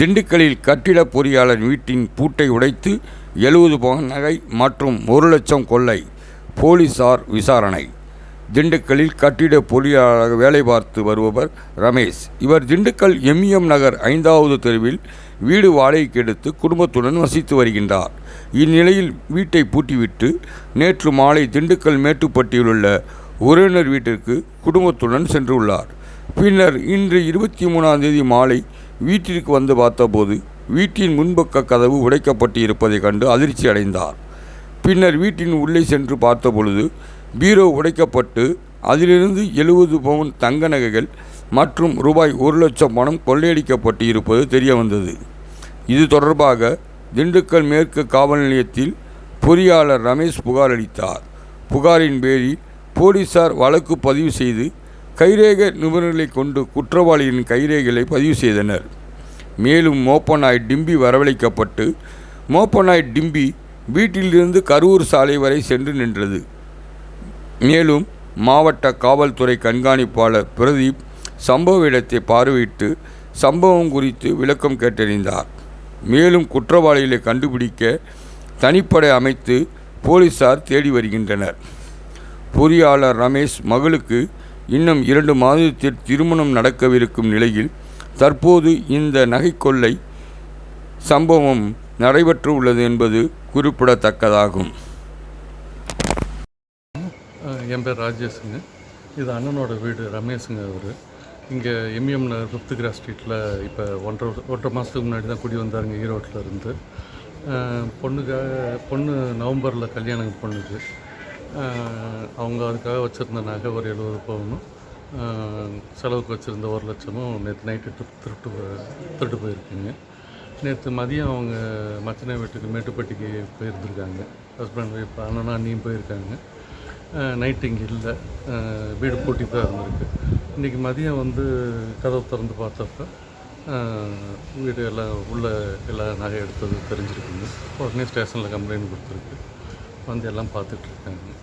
திண்டுக்கல்லில் கட்டிட பொறியாளர் வீட்டின் பூட்டை உடைத்து எழுபது பவன் நகை மற்றும் ஒரு லட்சம் கொள்ளை போலீசார் விசாரணை. திண்டுக்கல்லில் கட்டிட பொறியாளராக வேலை பார்த்து வருபவர் ரமேஷ். இவர் திண்டுக்கல் எம்இஎம் நகர் ஐந்தாவது தெருவில் வீடு வாடகைக்கு எடுத்து குடும்பத்துடன் வசித்து வருகின்றார். இந்நிலையில் வீட்டை பூட்டிவிட்டு நேற்று மாலை திண்டுக்கல் மேட்டுப்பட்டியில் உள்ள உறவினர் வீட்டிற்கு குடும்பத்துடன் சென்றுள்ளார் பின்னர் இன்று இருபத்தி மூணாம் தேதி மாலை வீட்டிற்கு வந்து பார்த்தபோது வீட்டின் முன்பக்க கதவு உடைக்கப்பட்டு இருப்பதைக் கண்டு அதிர்ச்சி அடைந்தார். பின்னர் வீட்டின் உள்ளே சென்று பார்த்தபொழுது பீரோ உடைக்கப்பட்டு அதிலிருந்து எழுபது பவுன் தங்க நகைகள் மற்றும் ரூபாய் ஒரு லட்சம் பணம் கொள்ளையடிக்கப்பட்டு இருப்பது தெரிய வந்தது இது தொடர்பாக திண்டுக்கல் மேற்கு காவல் நிலையத்தில் பொறியாளர் ரமேஷ் புகார் அளித்தார். புகாரின் பேரில் போலீசார் வழக்கு பதிவு செய்து கைரேக நிபுணர்களை கொண்டு குற்றவாளியின் கைரேகைகளை பதிவு செய்தனர். மேலும் மோப்பநாய் டிம்பி வரவழைக்கப்பட்டு மோப்பநாய் டிம்பி வீட்டிலிருந்து கரூர் சாலை வரை சென்று நின்றது. மேலும் மாவட்ட காவல்துறை கண்காணிப்பாளர் பிரதீப் சம்பவ இடத்தை பார்வையிட்டு சம்பவம் குறித்து விளக்கம் கேட்டறிந்தார். மேலும் குற்றவாளிகளை கண்டுபிடிக்க தனிப்படை அமைத்து போலீசார் தேடி வருகின்றனர். பொறியாளர் ரமேஷ் மகளுக்கு இன்னும் இரண்டு மாதத்தில் திருமணம் நடக்கவிருக்கும் நிலையில் தற்போது இந்த நகைக்கொள்ளை சம்பவம் நடைபெற்று உள்ளது என்பது குறிப்பிடத்தக்கதாகும். என் பேர் ராஜேஷுங்க. இது அண்ணனோட வீடு ரமேஷுங்க அவர். இங்கே எம்எம் நகர் ஃபிஃப்த் கிராஸ் ஸ்ட்ரீட்டில் இப்போ ஒன்றரை ஒன்றரை மாதத்துக்கு முன்னாடி தான் குடி வந்தாருங்க ஈரோட்டில் இருந்து. பொண்ணுக்காக பொண்ணு நவம்பரில் கல்யாணம் பொண்ணுக்கு அவங்க அதுக்காக வச்சுருந்த நகை ஒரு எழுபது பவுனும் செலவுக்கு வச்சுருந்த ஒரு லட்சமும் நேற்று நைட்டு திருட்டு திருட்டு போயிருக்குங்க. நேற்று மதியம் அவங்க மச்சனை வீட்டுக்கு மேட்டுப்பட்டிக்கு போயிருந்துருக்காங்க. ஹஸ்பண்ட் ஒய்ஃப் அண்ணனும் அண்ணியும் போயிருக்காங்க. நைட்டு இங்கே இல்லை. வீடு பூட்டி தான் இருந்திருக்கு. இன்றைக்கி மதியம் வந்து கதவு திறந்து பார்த்தப்ப வீடு எல்லாம் உள்ளே எல்லா நகை எடுத்தது தெரிஞ்சிருக்குங்க. உடனே ஸ்டேஷனில் கம்ப்ளைண்ட் கொடுத்துருக்கு. வந்து எல்லாம் பார்த்துட்ருக்காங்க